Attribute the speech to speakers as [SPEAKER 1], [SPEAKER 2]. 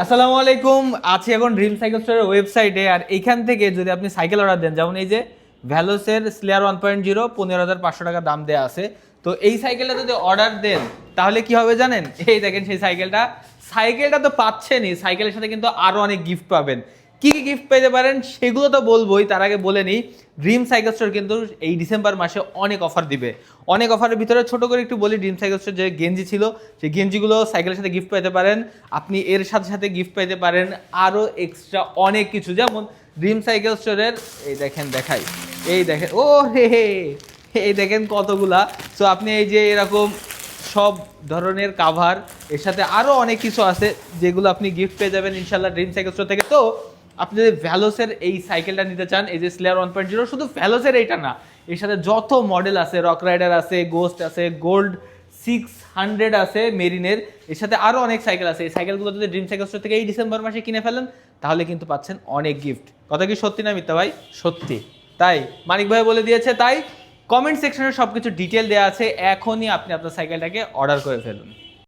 [SPEAKER 1] আসসালামু আলাইকুম। আছি এখন ড্রিম সাইকেল স্টোরের ওয়েবসাইটে আর এখান থেকে যদি আপনি সাইকেল অর্ডার দেন, যেমন এই যে ভ্যালোসের স্লেয়ার ওয়ান পয়েন্ট জিরো পনেরো হাজার পাঁচশো টাকা দাম দেওয়া আছে। তো এই সাইকেলটা যদি অর্ডার দেন, তাহলে কি হবে জানেন? এই দেখেন সেই সাইকেলটা সাইকেলটা তো পাচ্ছেনই। সাইকেলের সাথে কিন্তু আরও অনেক গিফট পাবেন। কি কি গিফট পেতে পারেন সেগুলো তো বলবোই, তার আগে বলে নিই। ড্রিম সাইকেল স্টোর কিন্তু এই ডিসেম্বর মাসে অনেক অফার দিবে। অনেক অফারের ভিতরে ছোট করে একটু বলি ড্রিম সাইকেল স্টোর যে গেঞ্জি ছিল, সেই গেঞ্জিগুলো সাইকেলের সাথে গিফট পেতে পারেন। আপনি এর সাথে সাথে গিফট পেতে পারেন আরও এক্সট্রা অনেক কিছু। যেমন ড্রিম সাইকেল স্টোরের এই দেখেন দেখাই। এই দেখেন, ও হে হে, এই দেখেন কতগুলা। সো আপনি এই যে এরকম সব ধরনের কাভার এর সাথে আরও অনেক কিছু আছে, যেগুলো আপনি গিফট পেয়ে যাবেন ইনশাল্লাহ ড্রিম সাইকেল স্টোর থেকে। তো আপনি যদি ভ্যালোসের এই সাইকেলটা নিতে চান এই যে স্লেয়ার ওয়ান পয়েন্ট জিরো শুধু ভ্যালোসের এইটা না এর সাথে যত মডেল আছে রক রাইডার আছে গোস্ট আছে গোল্ড সিক্স হান্ড্রেড আছে মেরিনের এর সাথে আরও অনেক সাইকেল আছে। এই সাইকেলগুলো যদি ড্রিম সাইকেল স্টোর থেকে এই ডিসেম্বর মাসে কিনে ফেলেন তাহলে কিন্তু পাচ্ছেন অনেক গিফট কথা কি সত্যি না মিথ্যা ভাই? সত্যি। তাই মানিক ভাই বলে দিয়েছে তাই কমেন্ট সেকশনে সব কিছু ডিটেল দেওয়া আছে এখনই আপনি আপনার সাইকেলটাকে অর্ডার করে ফেলুন।